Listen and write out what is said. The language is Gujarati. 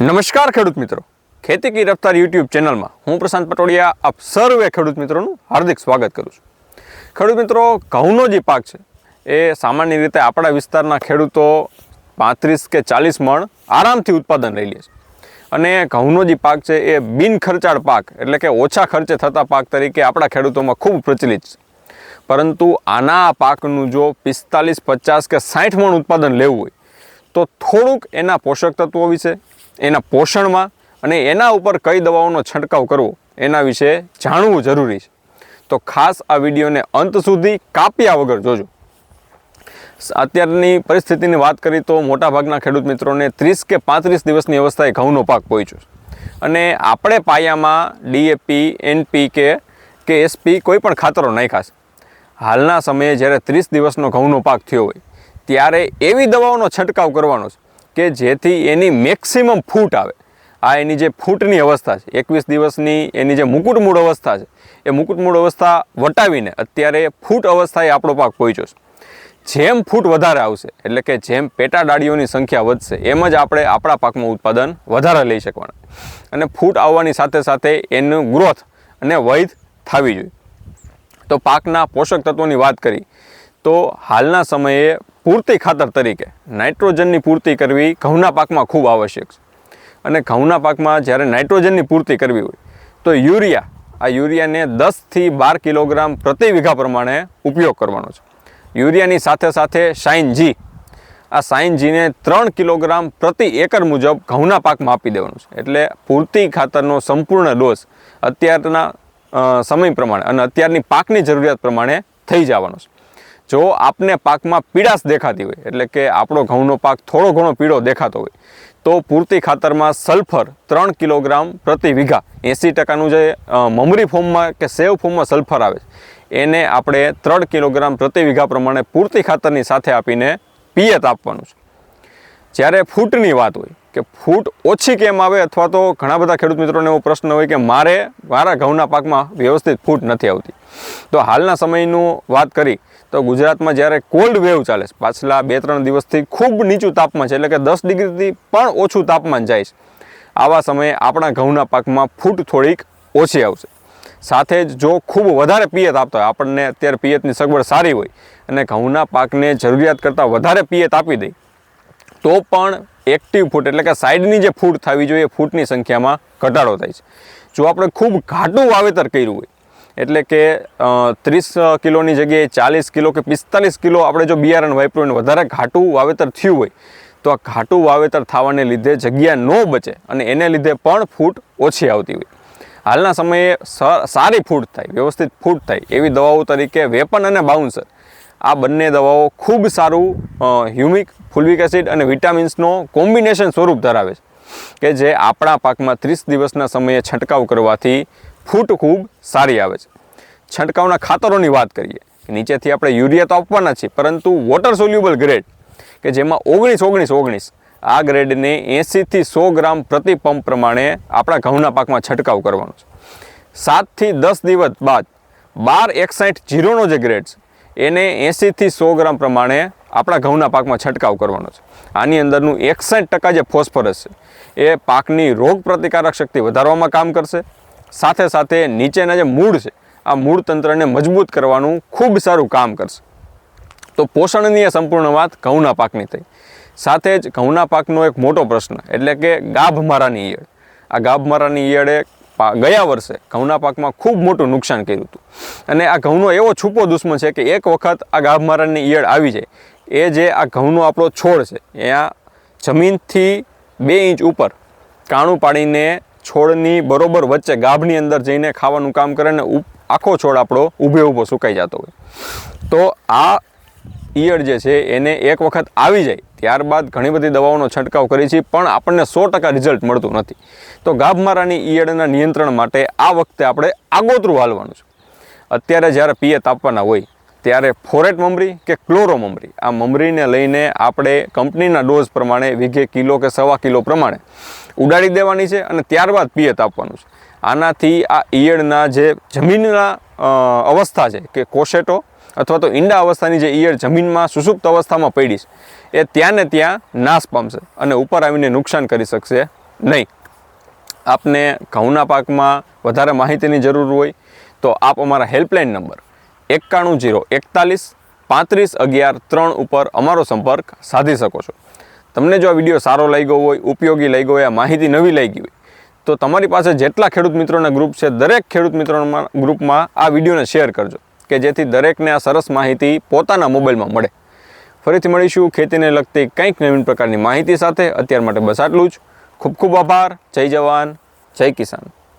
નમસ્કાર ખેડૂત મિત્રો. ખેતી કી રફતાર યુટ્યુબ ચેનલમાં હું પ્રશાંત પટોડિયા આપ સર્વે ખેડૂત મિત્રોનું હાર્દિક સ્વાગત કરું છું. ખેડૂત મિત્રો, ઘઉંનો જે પાક છે, એ સામાન્ય રીતે આપણા વિસ્તારના ખેડૂતો પાંત્રીસ કે ચાલીસ મણ આરામથી ઉત્પાદન લઈ લે છે. અને ઘઉંનો જે પાક છે, એ બિન ખર્ચાળ પાક, એટલે કે ઓછા ખર્ચે થતા પાક તરીકે આપણા ખેડૂતોમાં ખૂબ પ્રચલિત છે. પરંતુ આના પાકનું જો પિસ્તાલીસ, પચાસ કે સાઠ મણ ઉત્પાદન લેવું હોય, તો થોડુંક એના પોષક તત્વો વિશે એના પોષણમાં અને એના ઉપર કઈ દવાઓનો છંટકાવ કરવો, એના વિશે જાણવું જરૂરી છે. તો ખાસ આ વિડીયોને અંત સુધી કાપ્યા વગર જોજો. અત્યારની પરિસ્થિતિની વાત કરી તો મોટાભાગના ખેડૂત મિત્રોને ત્રીસ કે પાંત્રીસ દિવસની અવસ્થાએ ઘઉંનો પાક પહોંચ્યો અને આપણે પાયામાં ડીએપી, એનપી કે કે એસપી કોઈ પણ ખાતરો નાખ્યા છે. હાલના સમયે જ્યારે ત્રીસ દિવસનો ઘઉંનો પાક થયો હોય, ત્યારે એવી દવાઓનો છંટકાવ કરવાનો છે. કે જેથી એની મેક્સિમમ ફૂટ આવે. આ એની જે ફૂટની અવસ્થા છે, એકવીસ દિવસની એની જે મુકુટમૂળ અવસ્થા છે, એ મુકુટમૂળ અવસ્થા વટાવીને અત્યારે ફૂટ અવસ્થાએ આપણો પાક પહોંચ્યો છે. જેમ ફૂટ વધારે આવશે, એટલે કે જેમ પેટા ડાળીઓની સંખ્યા વધશે, એમ જ આપણે આપણા પાકમાં ઉત્પાદન વધારે લઈ શકવાના. અને ફૂટ આવવાની સાથે સાથે એનું ગ્રોથ અને વૈધ થવી જોઈએ. તો પાકના પોષક તત્વોની વાત કરી, તો હાલના સમયે પૂરતી ખાતર તરીકે. નાઇટ્રોજનની પૂર્તિ કરવી ઘઉંના પાકમાં ખૂબ આવશ્યક છે. અને ઘઉંના પાકમાં જ્યારે નાઇટ્રોજનની પૂર્તિ કરવી હોય, તો યુરિયા, આ યુરિયાને દસથી બાર કિલોગ્રામ પ્રતિ વીઘા પ્રમાણે ઉપયોગ કરવાનો છે. યુરિયાની સાથે સાથે સાઇન જી, આ સાઇન જીને ત્રણ કિલોગ્રામ પ્રતિ એકર મુજબ ઘઉંના પાકમાં આપી દેવાનું છે. એટલે પૂરતી ખાતરનો સંપૂર્ણ ડોઝ અત્યારના સમય પ્રમાણે અને અત્યારની પાકની જરૂરિયાત પ્રમાણે થઈ જવાનો છે. જો આપને પાકમાં પીડાશ દેખાતી હોય, એટલે કે આપણો ઘઉંનો પાક થોડો ઘણો પીળો દેખાતો હોય, તો પૂરતી ખાતરમાં સલ્ફર ત્રણ કિલોગ્રામ પ્રતિ વીઘા, એંસી ટકાનું જે મમરી ફોર્મમાં કે સેવ ફોર્મમાં સલ્ફર આવે છે, એને આપણે ત્રણ કિલોગ્રામ પ્રતિ વીઘા પ્રમાણે પૂરતી ખાતરની સાથે આપીને પિયત આપવાનું છે. જ્યારે ફૂટની વાત હોય કે ફૂટ ઓછી કેમ આવે અથવા તો ઘણા બધા ખેડૂત મિત્રોને એવો પ્રશ્ન હોય કે મારે મારા ઘઉંના પાકમાં વ્યવસ્થિત ફૂટ નથી આવતી. તો હાલના સમયનું વાત કરી, તો ગુજરાતમાં જ્યારે કોલ્ડ વેવ ચાલે છે, પાછલા બે ત્રણ દિવસથી ખૂબ નીચું તાપમાન છે, એટલે કે દસ ડિગ્રીથી પણ ઓછું તાપમાન જાય છે. આવા સમયે આપણા ઘઉંના પાકમાં ફૂટ થોડીક ઓછી આવશે. સાથે જ જો ખૂબ વધારે પિયત આપતા હોય, આપણને અત્યારે પિયતની સગવડ સારી હોય અને ઘઉંના પાકને જરૂરિયાત કરતાં વધારે પિયત આપી દે, તો પણ એક્ટિવ ફૂટ એટલે કે સાઈડની જે ફૂટ થવી જોઈએ ફૂટની સંખ્યામાં ઘટાડો થાય છે. જો આપણે ખૂબ ઘાટું વાવેતર કર્યું હોય, એટલે કે ત્રીસ કિલોની જગ્યાએ ચાલીસ કિલો કે પિસ્તાલીસ કિલો આપણે જો બિયારણ વાપર્યું અને વધારે ઘાટું વાવેતર થયું હોય, તો આ ઘાટું વાવેતર થવાને લીધે જગ્યા ન બચે અને એને લીધે પણ ફૂટ ઓછી આવતી હોય. હાલના સમયે સારી ફૂટ થાય, વ્યવસ્થિત ફૂટ થાય એવી દવાઓ તરીકે વેપન અને બાઉન્સર. આ બંને દવાઓ ખૂબ સારું હ્યુમિક ફુલવિક એસિડ અને વિટામિન્સનો કોમ્બિનેશન સ્વરૂપ ધરાવે છે. કે જે આપણા પાકમાં ત્રીસ દિવસના સમયે છંટકાવ કરવાથી ફૂટ ખૂબ સારી આવે છે. છંટકાવના ખાતરોની વાત કરીએ નીચેથી આપણે યુરિયા તો આપવાના છીએ, પરંતુ વોટર સોલ્યુબલ ગ્રેડ કે જેમાં ઓગણીસ ઓગણીસ ઓગણીસ, આ ગ્રેડને એંસીથી સો ગ્રામ પ્રતિ પંપ પ્રમાણે આપણા ઘઉંના પાકમાં છંટકાવ કરવાનો છે. સાતથી દસ દિવસ બાદ બાર એકસાઠ જીરોનો જે ગ્રેડ છે એને એંસીથી સો ગ્રામ પ્રમાણે આપણા ઘઉંના પાકમાં છંટકાવ કરવાનો છે. આની અંદરનું એકસઠ ટકા જે ફોસ્ફરસ છે, એ પાકની રોગ પ્રતિકારક શક્તિ વધારવામાં કામ કરશે. સાથે સાથે નીચેના જે મૂળ છે, આ મૂળ તંત્રને મજબૂત કરવાનું ખૂબ સારું કામ કરશે. તો પોષણની એ સંપૂર્ણ વાત ઘઉંના પાકની થઈ. સાથે જ ઘઉંના પાકનો એક મોટો પ્રશ્ન, એટલે કે ગાભમારાની ઈયળ. આ ગાભમારાની ઈયળે ગયા વર્ષે ઘઉંના પાકમાં ખૂબ મોટું નુકસાન કર્યું હતું. અને આ ઘઉંનો એવો છૂપો દુશ્મન છે કે એક વખત આ ગાભમારાની ઈયળ આવી જાય. એ જે આ ઘઉંનો આપણો છોડ છે ત્યાં જમીનથી બે ઇંચ ઉપર કાણું પાડીને છોડની બરોબર વચ્ચે ગાભની અંદર જઈને ખાવાનું કામ કરે ને આખો છોડ આપણો ઊભે ઊભો સુકાઈ જતો હોય. તો આ ઈયળ જે છે એને એક વખત આવી જાય, ત્યારબાદ ઘણી બધી દવાઓનો છંટકાવ કરી છે, પણ આપણને સો ટકા રિઝલ્ટ મળતું નથી. તો ગાભમારાની ઈયળના નિયંત્રણ માટે આ વખતે આપણે આગોતરું હાલવાનું છે. અત્યારે જ્યારે પિયત આપવાના હોય, ત્યારે ફોરેટ મમરી કે ક્લોરો મમરી? આ મમરીને લઈને આપણે કંપનીના ડોઝ પ્રમાણે વીઘે કિલો કે સવા કિલો પ્રમાણે ઉડાડી દેવાની છે અને ત્યારબાદ પિયત આપવાનું છે. આનાથી આ ઈયળના જે જમીનના અવસ્થા છે કે કોશેટો અથવા તો ઈંડા અવસ્થાની જે ઈયળ જમીનમાં સુસુપ્ત અવસ્થામાં પડી છે, એ ત્યાં ને ત્યાં નાશ પામશે અને ઉપર આવીને નુકસાન કરી શકશે નહીં. આપને ઘઉંના પાકમાં વધારે માહિતીની જરૂર હોય તો આપ અમારા હેલ્પલાઇન નંબર એકાણું જીરો એકતાલીસ પાંત્રીસ અગિયાર ત્રણ ઉપર અમારો સંપર્ક સાધી શકો છો. તમને જો આ વીડિયો સારો લાગ્યો હોય, ઉપયોગી લાગ્યો હોય, આ માહિતી નવી લાગી હોય, તો તમારી પાસે જેટલા ખેડૂત મિત્રોના ગ્રુપ છે, દરેક ખેડૂત મિત્રોના ગ્રુપમાં આ વિડીયોને શેર કરજો. કે જેથી દરેકને આ સરસ માહિતી પોતાના મોબાઈલમાં મળે. ફરીથી મળીશું ખેતીને લગતી કંઈક નવીન પ્રકારની માહિતી સાથે. અત્યાર માટે બસ આટલું જ. ખૂબ ખૂબ આભાર. જય જવાન. જય કિસાન.